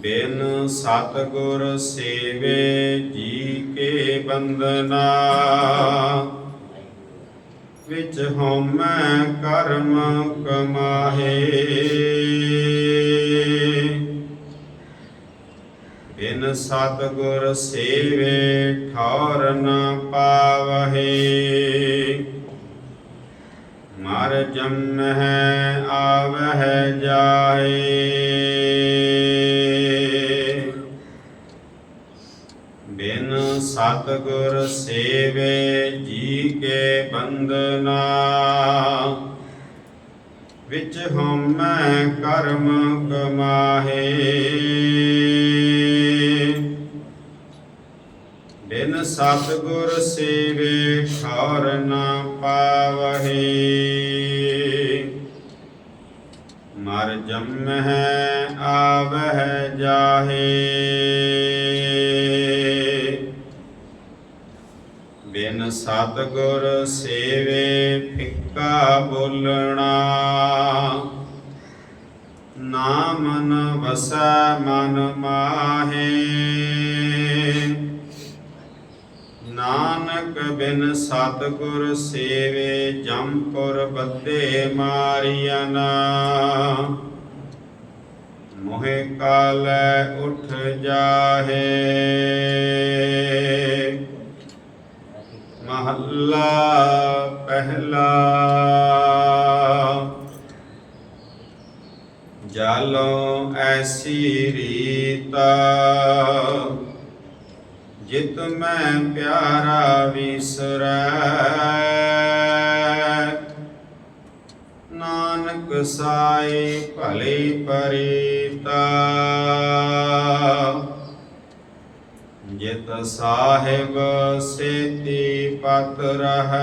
ਬਿਨ ਸਤਗੁਰ ਸੇਵੇ ਜੀ ਕੇ ਬੰਦਨਾ। ਵਿੱਚ ਹਉਮੈ ਕਰਮ ਕਮਾਹੇ। ਬਿਨ ਸਤਗੁਰ ਸੇਵੇ ਠੌਰ ਨ ਪਾਵਹੇ। ਮਰ ਜੰਮਹਿ ਆਵਹਿ ਜਾਏ ਬਿਨ ਸਤਗੁਰ ਸੇਵੇ ਜੀ ਕੇ ਬੰਦਨਾ ਵਿੱਚ ਹਉਮੈ ਕਰਮ ਕਮਾਹੇ ਬਿਨ ਸਤਗੁਰ ਸੇਵੇ ਠੌਰ ਨ ਪਾਵਹੇ। ਮਰ ਜੰਮਹਿ ਆਵਹਿ ਜਾਹੇ। ਸਤਗੁਰ ਸੇਵੇ ਫਿੱਕਾ ਬੋਲਣਾ। ਨਾਮ ਵਸੈ ਮਨ ਮਾਹੇ। ਨਾਨਕ ਬਿਨ ਸਤਗੁਰ ਸੇਵੇ ਜੰਪੁਰ ਬੱਦੇ ਮਾਰੀਆਂ ਮੋਹਿ ਕਾਲੈ ਉਠ ਜਾਹੇ। ਮਹੱਲਾ ਪਹਿਲਾ। ਜਾਲੋ ਐਸੀ ਰੀਤਾ ਜਿਤ ਮੈਂ ਪਿਆਰਾ ਵਿਸਰੈ। ਨਾਨਕ ਸਾਈ ਭਲੀ ਪਰੀਤਾ ਜਿਤ ਸਾਹਿਬ ਸੇਤੀ ਪਤ ਰਹੈ।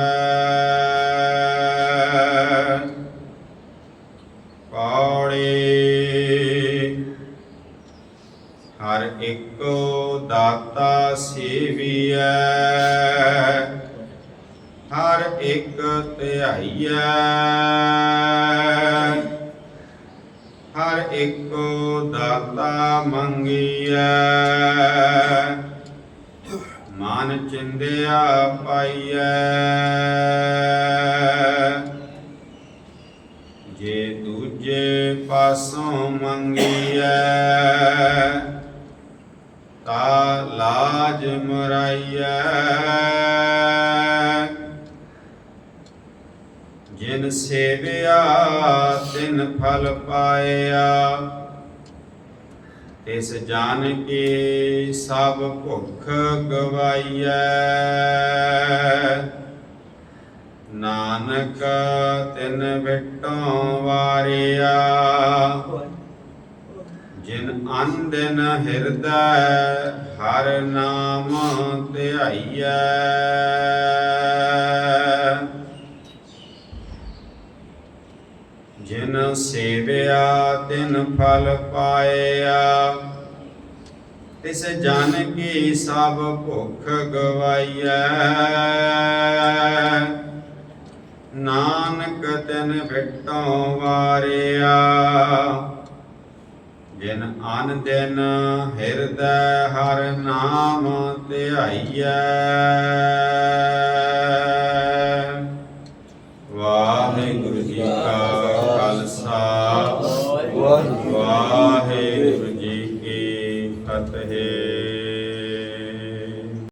ਪੌੜੀ ਹਰ ਇੱਕੋ ਦਾਤਾ ਸੇਵੀਐ, ਹਰ ਇੱਕ ਧਿਆਈਐ। ਹਰ ਇੱਕੋ ਦਾਤਾ ਮੰਗੀਐ। ਮਨ ਚਿੰਦਿਆ ਪਾਈਐ। ਜੇ ਦੂਜੇ ਪਾਸੋਂ ਮੰਗੀਐ, ਤਾ ਲਾਜ ਮਰਾਈਐ। ਜਿਨ ਸੇਵਿਆ, ਤਿਨ ਫਲ ਪਾਇਆ ਤਿਸ ਜਾਣ ਕੇ ਸਭ ਭੁੱਖ ਗਵਾਈਐ। ਨਾਨਕ ਤਿਨ ਵਿਟੋਂ ਵਾਰਿਆ। ਜਿਨ ਅੰਦਨ ਹਿਰਦੈ, ਹਰ ਨਾਮ ਧਿਆਈਐ ਜਿਨ ਸੇਵਿਆ, ਤਿਨ ਫਲ ਪਾਇਆ। ਤਿਸ ਜਨ ਕੀ ਸਭ ਭੁੱਖ ਗਵਾਈਐ। ਨਾਨਕ ਤਿਨ ਵਿਟੋਂ ਵਾਰਿਆ। ਜਿਨ ਅਨ ਦਿਨ ਹਿਰਦੈ, ਹਰ ਨਾਮ ਧਿਆਈਐ।